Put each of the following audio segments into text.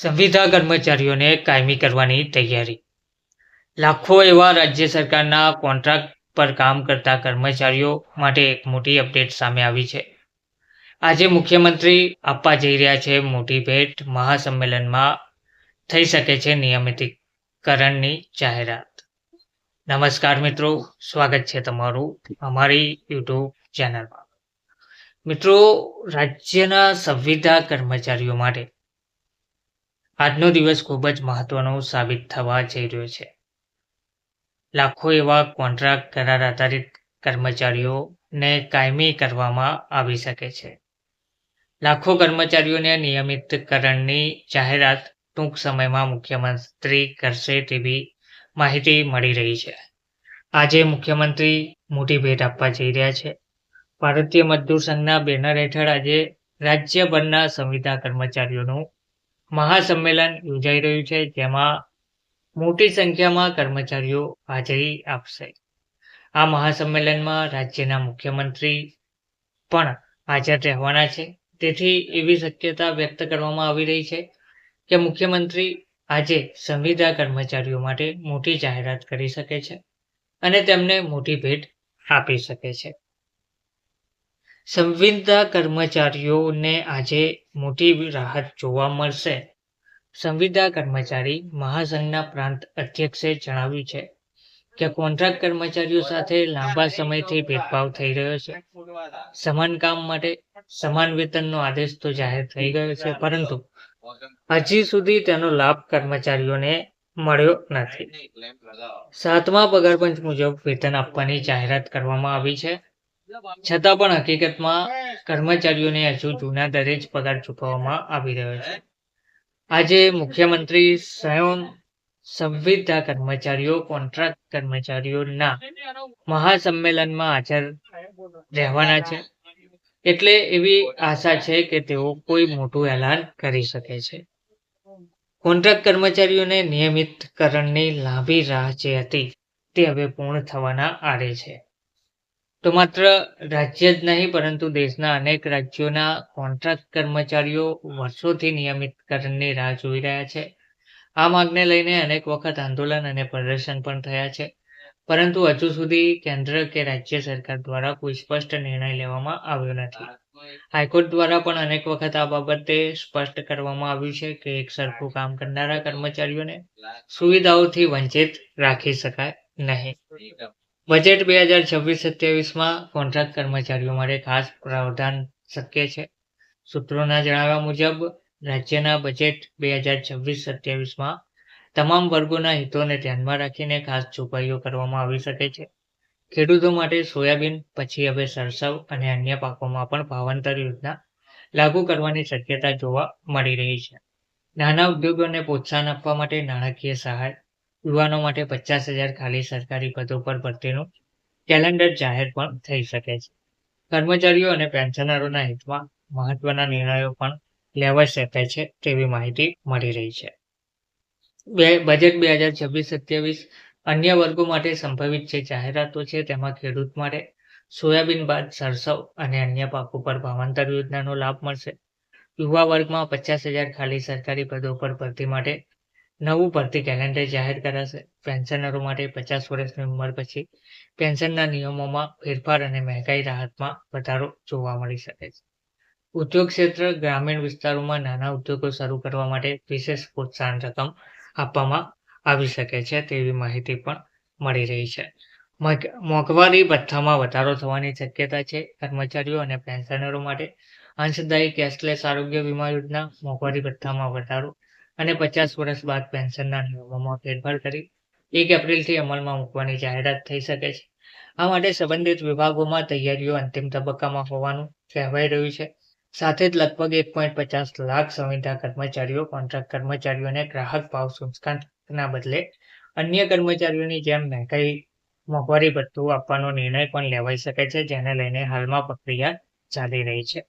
સંવિદા કર્મચારીઓને કાયમી કરવાની તૈયારી. લાખો એવા રાજ્ય સરકારના કોન્ટ્રાક્ટ પર કામ કરતા કર્મચારીઓ માટે એક મોટી અપડેટ સામે આવી છે. આજે મુખ્યમંત્રી આપવા જઈ રહ્યા છે મોટી ભેટ મહાસંમેલનમાં થઈ શકે છે નિયમિતીકરણની જાહેરાત. નમસ્કાર મિત્રો, સ્વાગત છે તમારું અમારી યુટ્યુબ ચેનલમાં. મિત્રો, રાજ્યના સંવિધા કર્મચારીઓ માટે આજનો દિવસ ખૂબ જ મહત્વનો સાબિત થવા જઈ રહ્યો છે. લાખો એવા કોન્ટ્રાક્ટ કરાર આધારિત કર્મચારીઓને કાયમી કરવામાં આવી શકે છે. લાખો કર્મચારીઓને નિયમિતકરણની જાહેરાત ટૂંક સમયમાં મુખ્યમંત્રી કરશે તેવી માહિતી મળી રહી છે. આજે મુખ્યમંત્રી મોટી ભેટ આપવા જઈ રહ્યા છે. ભારતીય મજદૂર સંઘના બેનર હેઠળ આજે રાજ્યભરના સંવિદા કર્મચારીઓનું મહાસંમેલન યોજાઈ રહ્યું છે, જેમાં મોટી સંખ્યામાં કર્મચારીઓ હાજરી આપશે. આ મહાસંમેલનમાં રાજ્યના મુખ્યમંત્રી પણ હાજર રહેવાના છે. તેથી એવી શક્યતા વ્યક્ત કરવામાં આવી રહી છે કે મુખ્યમંત્રી આજે સંવિદા કર્મચારીઓ માટે મોટી જાહેરાત કરી શકે છે અને તેમને મોટી ભેટ આપી શકે છે. સંવિદા કર્મચારીઓને આજે મોટી રાહત જોવા મળશે. સંવિદા કર્મચારી મહાસંઘના પ્રાંત અધ્યક્ષે જણાવ્યું છે કે કોન્ટ્રાક્ટ કર્મચારીઓ સાથે લાંબા સમયથી ભેદભાવ થઈ રહ્યો છે. સમાન કામ માટે સમાન વેતનનો આદેશ તો જાહેર થઈ ગયો છે, પરંતુ હજી સુધી તેનો લાભ કર્મચારીઓને મળ્યો નથી. સાતમા પગારપંચ મુજબ વેતન આપવાની જાહેરાત કરવામાં આવી છે. છતાં પણ હકીકતમાં કર્મચારીઓને હજુ જૂના દરે જ પગાર ચૂકવવામાં આવી રહ્યો છે. આજે મુખ્યમંત્રી સ્વયં સંવિધા કર્મચારીઓ, કોન્ટ્રાક્ટ કર્મચારીઓના મહાસંમેલનમાં હાજર રહેવાના છે. એટલે એવી આશા છે કે તેઓ કોઈ મોટું એલાન કરી શકે છે. કોન્ટ્રાક્ટ કર્મચારીઓને નિયમિતકરણની લાંબી રાહ જે હતી તે હવે પૂર્ણ થવાના આરે છે. તો માત્ર રાજ્ય જ નહીં, પરંતુ દેશના અનેક રાજ્યોના કોન્ટ્રાક્ટ કર્મચારીઓ વર્ષોથી નિયમિતકરણની રાહ જોઈ રહ્યા છે. આ માંગને લઈને અનેક વખત આંદોલન અને પ્રદર્શન પણ થયા છે. પરંતુ હજુ સુધી કેન્દ્ર કે રાજ્ય સરકાર દ્વારા કોઈ સ્પષ્ટ નિર્ણય લેવામાં આવ્યો નથી. હાઈકોર્ટ દ્વારા પણ અનેક વખત આ બાબતે સ્પષ્ટ કરવામાં આવ્યું છે કે એક સરખું કામ કરનારા કર્મચારીઓને સુવિધાઓથી વંચિત રાખી શકાય નહીં. બજેટ બે હજાર છવ્વીસ સત્યાવીસમાં કોન્ટ્રાક્ટ કર્મચારીઓ માટે ખાસ પ્રાવધાન શક્ય છે. સૂત્રોના જણાવ્યા મુજબ, રાજ્યના બજેટ બે હજાર છવ્વીસ સત્યાવીસમાં તમામ વર્ગોના હિતોને ધ્યાનમાં રાખીને ખાસ જોગવાઈઓ કરવામાં આવી શકે છે. ખેડૂતો માટે સોયાબીન, પછી હવે સરસવ અને અન્ય પાકોમાં પણ ભાવાંતર યોજના લાગુ કરવાની શક્યતા જોવા મળી રહી છે. નાના ઉદ્યોગોને પ્રોત્સાહન આપવા માટે નાણાકીય સહાય યુવાનો માટે પચાસ હજાર ખાલી સરકારી પદો પર ભરતીનું કેલેન્ડર જાહેર પણ થઈ શકે છે. કર્મચારીઓ અને પેન્શનરોના હિતમાં મહત્વના નિર્ણયો પણ લેવાઈ શકે છે તેવી માહિતી મળી રહી છે. બે બજેટ બે હજાર છવ્વીસ, સત્યાવીસ અન્ય વર્ગો માટે સંભવિત છે જાહેરાતો છે તેમાં ખેડૂત માટે સોયાબીન બાદ સરસવ અને અન્ય પાકો પર ભાવાંતર યોજનાનો લાભ મળશે. યુવા વર્ગમાં પચાસ હજાર ખાલી સરકારી પદો પર ભરતી માટે નવું ભરતી કેલેન્ડર જાહેર કરાશે. પેન્શનરો માટે પચાસ વર્ષની ઉંમર પછી પેન્શનના નિયમોમાં ફેરફાર અને મહેંગાઈ રાહતમાં વધારો જોવા મળી શકે છે. ઉદ્યોગ ક્ષેત્ર, ગ્રામીણ વિસ્તારોમાં નાના ઉદ્યોગો શરૂ કરવા માટે વિશેષ પ્રોત્સાહન રકમ આપવામાં આવી શકે છે તેવી માહિતી પણ મળી રહી છે. મોંઘવારી ભથ્થામાં વધારો થવાની શક્યતા છે. કર્મચારીઓ અને પેન્શનરો માટે અંશદાયી કેશલેસ આરોગ્ય વીમા યોજના મોંઘવારી ભથ્થામાં વધારો અને પચાસ વર્ષ બાદ પેન્શનના નિયમોમાં ફેરફાર કરી એક એપ્રિલથી અમલમાં મૂકવાની જાહેરાત થઈ શકે છે. આ માટે સંબંધિત વિભાગોમાં તૈયારીઓ અંતિમ તબક્કામાં હોવાનું કહેવાઈ રહ્યું છે. સાથે જ લગભગ એક પોઈન્ટ પચાસ લાખ સંવિધા કર્મચારીઓ, કોન્ટ્રાક્ટ કર્મચારીઓને ગ્રાહક ભાવ સૂચકાંકના બદલે અન્ય કર્મચારીઓની જેમ મહેંગાઈ મોંઘવારી ભથ્થું આપવાનો નિર્ણય પણ લેવાઈ શકે છે, જેને લઈને હાલમાં પ્રક્રિયા ચાલી રહી છે.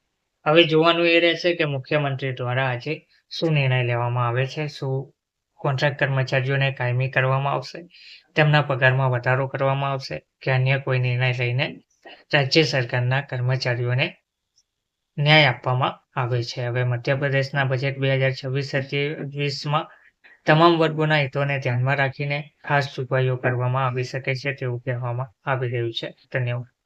હવે જોવાનું એ રહેશે કે મુખ્યમંત્રી દ્વારા આજે શું નિર્ણય લેવામાં આવે છે? શું કોન્ટ્રાક્ટ કર્મચારીઓને કાયમી કરવામાં આવશે? તેમના પગારમાં વધારો કરવામાં આવશે કે અન્ય કોઈ નિર્ણય લઈને રાજ્ય સરકારના કર્મચારીઓને ન્યાય આપવામાં આવે છે? હવે મધ્યપ્રદેશના બજેટ બે હજાર છવ્વીસ સત્યાવીસમાં તમામ વર્ગોના હિતોને ધ્યાનમાં રાખીને ખાસ જોગવાઈઓ કરવામાં આવી શકે છે તેવું કહેવામાં આવી રહ્યું છે. ધન્યવાદ.